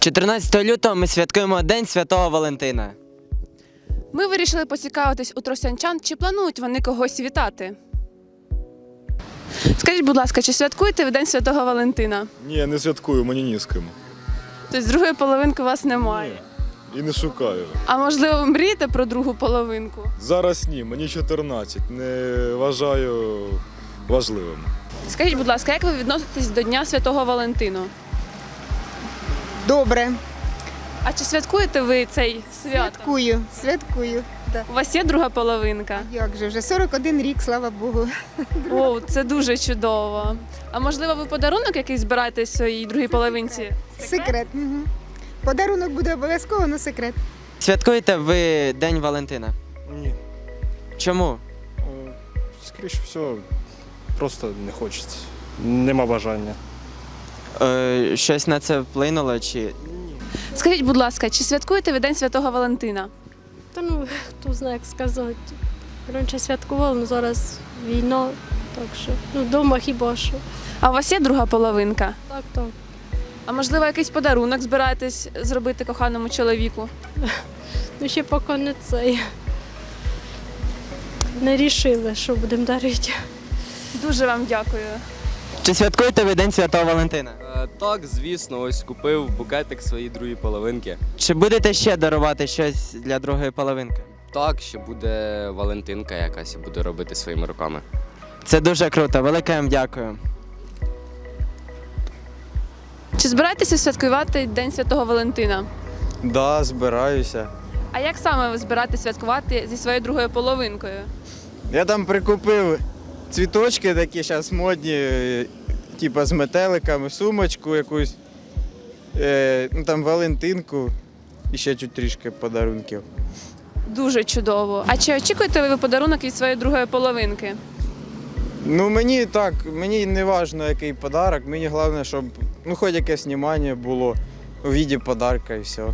14 лютого ми святкуємо День Святого Валентина. Ми вирішили поцікавитись у тростянчан, чи планують вони когось вітати. Скажіть, будь ласка, чи святкуєте ви День Святого Валентина? Ні, не святкую, мені ні з ким. Тобто з другої половинки у вас немає. І не шукаю. А можливо, мрієте про другу половинку? Зараз ні, мені 14. Не вважаю важливим. Скажіть, будь ласка, як ви відноситесь до Дня Святого Валентину? Добре, А чи святкуєте ви цей свято? святкую, святкую. Да. У вас є друга половинка? Як же вже 41 рік, слава Богу. О, це дуже чудово. А можливо, ви подарунок якийсь збираєте своїй другій половинці? Секрет. Угу. Подарунок буде обов'язково, але секрет. Святкуєте ви День Валентина? Ні. Чому? Е, Скоріше всього, просто не хочеться. Нема бажання. Е, щось на це вплинуло чи. Скажіть, будь ласка, чи святкуєте ви День Святого Валентина? Та ну, хто знає, як сказати. Раніше святкували, але зараз війна, так що ну вдома хіба що. А у вас є друга половинка? Так, так. А можливо, якийсь подарунок збираєтесь зробити коханому чоловіку? Ну ще поки не цей. Не рішили, що будемо дарити. Дуже вам дякую. Чи святкуєте ви День Святого Валентина? Е, Так, звісно, ось купив букетик своїй другій половинки. Чи будете ще дарувати щось для другої половинки? Так, ще буде Валентинка якась і буду робити своїми руками. Це дуже круто, велике вам дякую. Чи збираєтеся святкувати День Святого Валентина? Да, збираюся. А як саме ви збираєтесь святкувати зі своєю другою половинкою? Я там прикупив цвіточки такі зараз модні, типа з метеликами, сумочку якусь, е, ну там Валентинку і ще чуть трішки подарунків. Дуже чудово. А чи очікуєте ви подарунок від своєї другої половинки? Ну мені так, мені не важливо, який подарок, мені головне, щоб ну хоч якесь знімання було у віді подарка і все.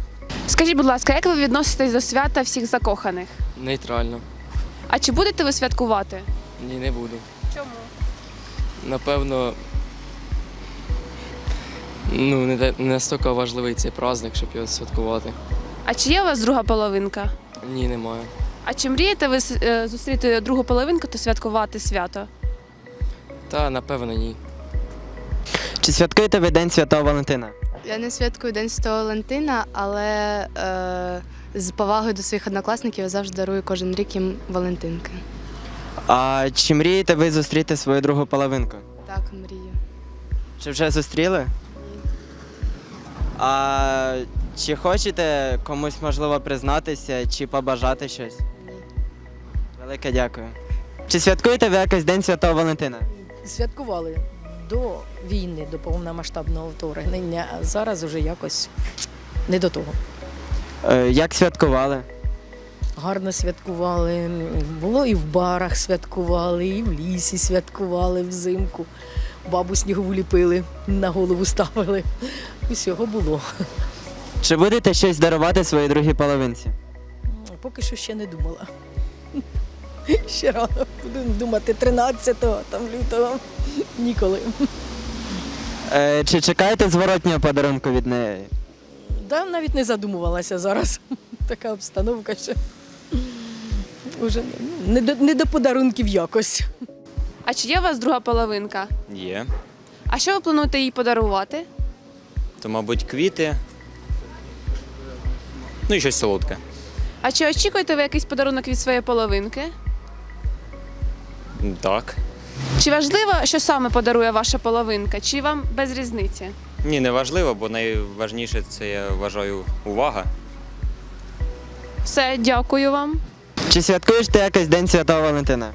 Скажіть, будь ласка, як ви відноситесь до свята всіх закоханих? Нейтрально. А чи будете ви святкувати? Ні, не буду. Чому? Напевно. Ну, не, не настільки важливий цей праздник, щоб його святкувати. А чи є у вас друга половинка? Ні, немає. А чи мрієте ви е, зустріти другу половинку та святкувати свято? Та, напевно, ні. Чи святкуєте ви День Святого Валентина? Я не святкую День Святого Валентина, але е, з повагою до своїх однокласників я завжди дарую кожен рік їм Валентинки. А чи мрієте ви зустріти свою другу половинку? Так, мрію. Чи вже зустріли? А чи хочете комусь можливо признатися чи побажати щось? Велике дякую. Чи святкуєте ви якось День Святого Валентина? святкували до війни, до повномасштабного вторгнення, а зараз уже якось не до того. Е, як святкували? Гарно святкували. Було і в барах святкували, і в лісі святкували взимку. Бабу снігову ліпили, на голову ставили. Усього було. Чи будете щось дарувати своїй другій половинці? Поки що ще не думала. Ще рано буду думати 13-го, там лютого. Ніколи. Е, чи чекаєте зворотнього подарунку від неї? Да, навіть не задумувалася зараз. Така обстановка ще. Уже ну, не до, не до подарунків якось. А чи є у вас друга половинка? Є. А що ви плануєте їй подарувати? То, мабуть, квіти. Ну і щось солодке. А чи очікуєте ви якийсь подарунок від своєї половинки? Так. Чи важливо, що саме подарує ваша половинка, чи вам без різниці? Ні, не важливо, бо найважніше це я вважаю увага. Все, дякую вам. Чи святкуєш ти якось День Святого Валентина?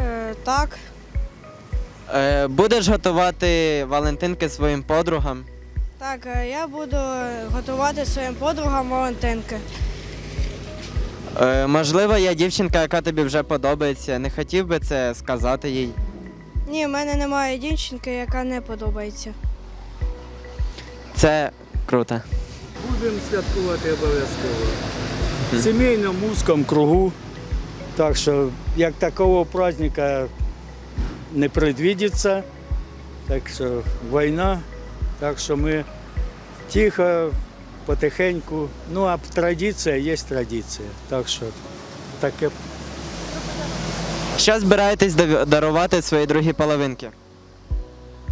Е, так, Е, будеш готувати Валентинки своїм подругам? Так, е, я буду готувати своїм подругам Валентинки. Е, можливо, є дівчинка, яка тобі вже подобається. Не хотів би це сказати їй. Ні, в мене немає дівчинки, яка не подобається. Це круто. Будемо святкувати обов'язково. В сімейному вузькому кругу. Так що, як такого праздника не предвидиться. Так що війна. Так що ми Тихо, потихеньку. Ну, а традиція є традиція. Так що таке Що збираєтесь дарувати своїй другій половинці?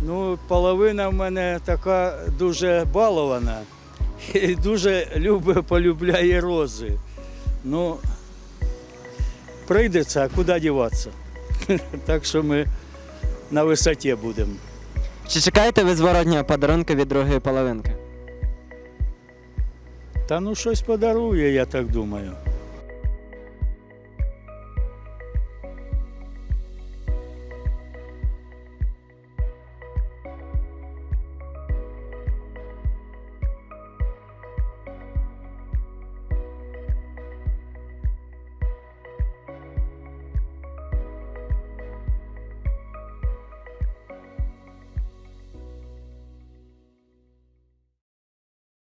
Ну, половина в мене така дуже балована і дуже любить, полюбляє рози. Ну, прийдеться, а куди діватися? Так що ми на висоті будемо. Чи чекаєте ви зворотнього подарунку від другої половинки? Та ну щось подарує, я так думаю.